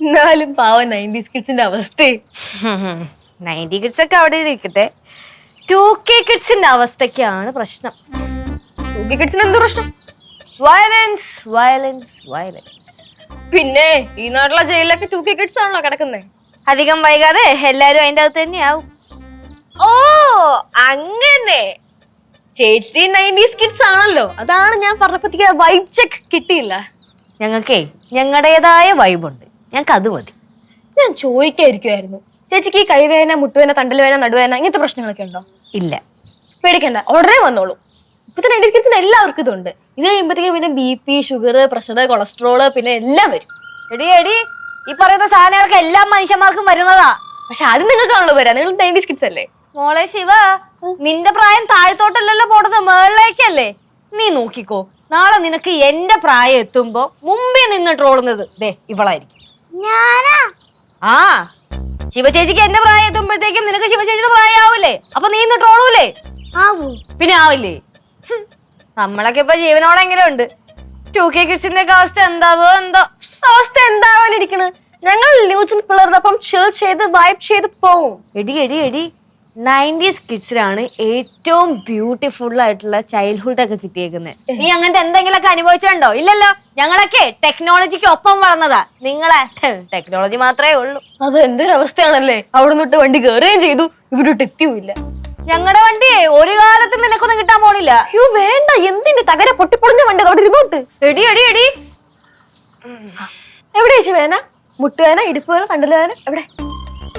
എന്നാലും പാവ നയന്റീസ് കിഡ്സിന്റെ അവസ്ഥ. നയന്റി കിഡ്സ് ഒക്കെ അവിടെ ഇരിക്കട്ടെ. ടു കെ കിഡ്സിന്റെ അവസ്ഥയ്ക്കാണ് പ്രശ്നം. കിഡ്സിന് എന്ത് പ്രശ്നം? വയലൻസ് വയലൻസ് വയലൻസ് പിന്നെ ഈ നാട്ടിലെ ജയിലിലൊക്കെ ടു കെ കിഡ്സ് ആണല്ലോ കിടക്കുന്നത് അധികം വൈകാതെ എല്ലാരും അതിന്റെ അകത്ത് തന്നെയാവും. ഓ അങ്ങനെ. ചേച്ചി നയന്റീസ് കിഡ്സ് ആണല്ലോ. അതാണ് ഞാൻ പറഞ്ഞപ്പോഴത്തേക്ക് വൈബ് ചെക്ക് കിട്ടിയില്ല. ഞങ്ങൾക്കേ ഞങ്ങളുടേതായ വൈബുണ്ട് ഞങ്ങൾക്ക് അത് മതി ഞാൻ ചോദിക്കായിരിക്കുമായിരുന്നു ചേച്ചിക്ക് ഈ കൈവേദന മുട്ടുവേദന തണ്ടൽവേദന നടുവേദന ഇങ്ങനത്തെ പ്രശ്നങ്ങളൊക്കെ ഉണ്ടോ? ഇല്ല. പേടിക്കണ്ട. ഉടനെ വന്നോളൂ. ഇപ്പൊ തന്നെ കിഡ്സിന് എല്ലാവർക്കും ഇതുണ്ട്. ഇത് കഴിയുമ്പോഴത്തേക്കും പിന്നെ B P sugar pressure cholesterol പിന്നെ എല്ലാം വരും. എടി എടി. ഈ പറയുന്ന സാധനങ്ങളൊക്കെ എല്ലാ മനുഷ്യന്മാർക്കും വരുന്നതാ. പക്ഷെ അത് നിങ്ങൾക്കാണല്ലോ വരാം. നിങ്ങൾ നയന്റീസ് കിഡ്സ് അല്ലേ? മോളെ ശിവ നിന്റെ പ്രായം താഴ്ത്തോട്ടല്ലല്ലോ പോണത്. മേളിലേക്കല്ലേ. നീ നോക്കിക്കോ. നാളെ നിനക്ക് എന്റെ പ്രായം എത്തുമ്പോ മുമ്പേ നിന്ന് ട്രോളുന്നത്. ദേ ഇവളായിരിക്കും. ഞാനാ? ആ ശിവചേച്ചിക്ക് എന്റെ പ്രായം എത്തുമ്പോഴത്തേക്കും നിനക്ക് ശിവചേച്ചിയുടെ പ്രായമാവൂലേ അപ്പൊ നീ ഇന്ന് ട്രോളൂലേ? ആവൂ. പിന്നെ ആവില്ലേ? നമ്മളൊക്കെ ഇപ്പൊ ജീവനോടെ എങ്ങനെ ഉണ്ട്. ടു കെ കിഡ്സിന്റെ ഒക്കെ അവസ്ഥ എന്താവോ എന്തോ. അവസ്ഥ എന്താവാനിരിക്കണ്? ഞങ്ങൾ ന്യൂസിൽ പിള്ളേരോടൊപ്പം ചിൽ ചെയ്ത് വൈബ് ചെയ്ത് പോവും. എടി എടി എടി. നയന്റീസ് കിഡ്സിലാണ് ഏറ്റവും ബ്യൂട്ടിഫുൾ ആയിട്ടുള്ള ചൈൽഡ്ഹുഡ് ഒക്കെ കിട്ടിയേക്കുന്നത് നീ അങ്ങനത്തെ എന്തെങ്കിലുമൊക്കെ അനുഭവിച്ചിട്ടുണ്ടോ ഇല്ലല്ലോ. ഞങ്ങളൊക്കെ ടെക്നോളജിക്ക് ഒപ്പം വളർന്നതാ. നിങ്ങളെ ടെക്നോളജി മാത്രമേ ഉള്ളൂ. അത് എന്തൊരു അവസ്ഥയാണല്ലേ? അവിടെ നിന്നിട്ട് വണ്ടി കയറുകയും ചെയ്തു. ഇവിടോട്ട് എത്തിയുമില്ല. ഞങ്ങളുടെ വണ്ടി ഒരു കാലത്തും നിനക്കൊന്നും കിട്ടാൻ പോണില്ല. അയ്യോ വേണ്ട. എന്തിന്റെ തകര പൊട്ടിപ്പൊളിഞ്ഞ വണ്ടി? അവിടെ ഇരുന്നോട്ട് എടി എടി എടി. എവിടെ ചേച്ചി വേന? മുട്ടുവേന ഇടുപ്പ് വേന കണ്ടൽ വേന? എവിടെ?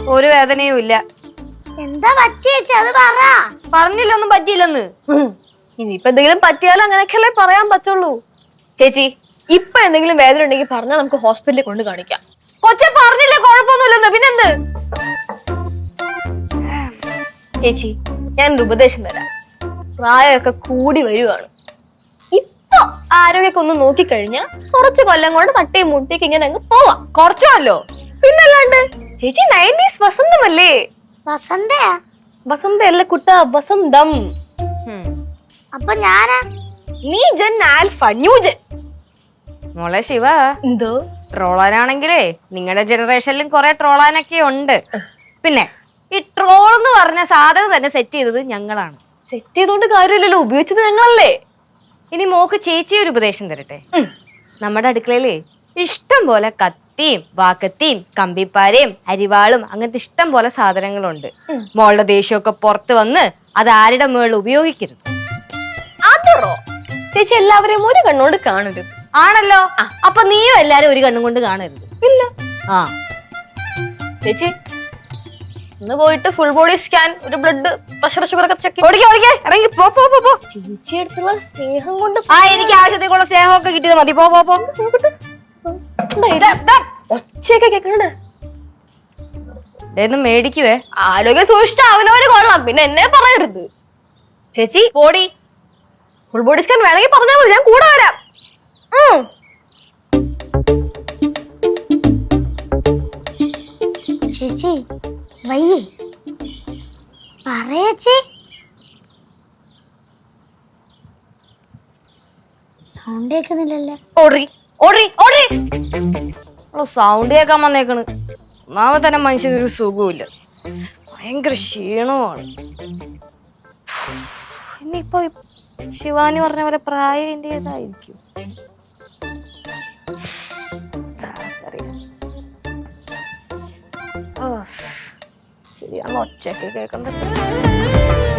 ഒരു വേദനയും ഇല്ല. എന്താ പറ്റിയേച്ചി അത് പറ. പറഞ്ഞില്ല ഒന്നും പറ്റിയില്ലെന്ന് ഇനിയിപ്പ എന്തെങ്കിലും പറ്റിയാലും അങ്ങനെയൊക്കെയല്ലേ പറയാൻ പറ്റുള്ളൂ. ചേച്ചി ഇപ്പൊ എന്തെങ്കിലും വേദന ഉണ്ടെങ്കിൽ പറഞ്ഞാൽ നമുക്ക് ഹോസ്പിറ്റലിൽ കൊണ്ട് കാണിക്കാം. കൊച്ചെ പറഞ്ഞില്ല കുഴപ്പമൊന്നുമില്ലെന്ന്? പിന്നെന്ത്? ചേച്ചി ഞാനൊരു ഉപദേശം തരാം. പ്രായമൊക്കെ കൂടി വരുവാണ്. ഇപ്പൊ ആരോഗ്യമൊക്കെ ഒന്ന് നോക്കിക്കഴിഞ്ഞാൽ കുറച്ച് കൊല്ലം കൊണ്ട് തട്ടിയും മുട്ടിയൊക്കെ ഇങ്ങനെ അങ്ങ് പോവാം. കുറച്ചോ അല്ലോ പിന്നല്ലാണ്ട് ചേച്ചി നയന്റീസ് വസന്തമല്ലേ? വസന്തയാ വസന്ത? അല്ല കുട്ട വസന്തം. അപ്പൊ ഞാനാ? നീ ജൻ ആൽഫ ന്യൂ ജൻ. മോളെ ശിവ. എന്തോ? ട്രോളാനാണെങ്കിലേ നിങ്ങളുടെ ജനറേഷനിലും കുറെ ട്രോളാനൊക്കെ ഉണ്ട്. പിന്നെ ഈ ട്രോൾ എന്ന് പറഞ്ഞ സാധനം തന്നെ സെറ്റ് ചെയ്തത് ഞങ്ങളാണ്. സെറ്റ് ചെയ്തോണ്ട് കാര്യമില്ലല്ലോ ഉപയോഗിച്ചത് ഞങ്ങളല്ലേ. ഇനി മോക്ക് ചേച്ചി ഒരു ഉപദേശം തരട്ടെ? നമ്മുടെ അടുക്കളയിലെ ഇഷ്ടം പോലെ കത്തിയും വാക്കത്തിയും കമ്പിപ്പാരയും അരിവാളും അങ്ങനത്തെ ഇഷ്ടം പോലെ സാധനങ്ങളുണ്ട്. മോളുടെ ദേഷ്യമൊക്കെ പുറത്ത് വന്ന് അത് ആരുടെ മേളിൽ ഉപയോഗിക്കരുത്. അതറോ? ചേച്ചി എല്ലാവരെയും ഒരു കണ്ണുകൊണ്ട് കാണരുത്. ആണല്ലോ? അപ്പൊ നീയും എല്ലാരും ഒരു കണ്ണും കൊണ്ട് കാണരുത്. ഇല്ല. ആ. ചേച്ചി ഇന്ന് പോയിട്ട് ഫുൾ ബോഡി സ്കാൻ ഒരു ബ്ലഡ് പ്രഷർ ഷുഗർ ഒക്കെ ചെക്ക് ഓടിക്കേ ഓടിക്കേ ഇറങ്ങി പോ പോ പോ പോ. ചേച്ചി അടുത്തുള്ള സ്നേഹം കൊണ്ട് ആ എനിക്ക് ആവശ്യത്തേക്കുള്ള സ്നേഹമൊക്കെ കിട്ടിയത് മതി. പോ പോ പോ. ഒച്ചയൊക്കെ കേൾക്കണുണ്ട് എന്ന് മേടിക്കുവേ? ആരോഗ്യം സൂക്ഷിച്ച അവനവന് കൊള്ളാം പിന്നെ എന്നെ പറയരുത്. ചേച്ചി പോടി. ഫുൾ ബോഡി സ്കാൻ വേണമെങ്കിൽ പറഞ്ഞാൽ മതി. ഞാൻ കൂടെ വരാം. ഉം. ചേച്ചി വയ്യേ. പറയേച്ചി സൗണ്ട് കേൾക്കുന്നില്ലല്ലോ? ഓടി ഓടി ഓടി. സൗണ്ട് കേൾക്കാൻ വന്നേക്കണ്. ഒന്നാമത് തന്നെ മനുഷ്യനൊരു സുഖമില്ല ഭയങ്കര ക്ഷീണമാണ് ഇനിയിപ്പോ ശിവാനി പറഞ്ഞ പോലെ പ്രായം എന്റേതായിരിക്കും. അറിയാം ശരിയാണ് ഒച്ചയൊക്കെ കേൾക്കണ്ടത്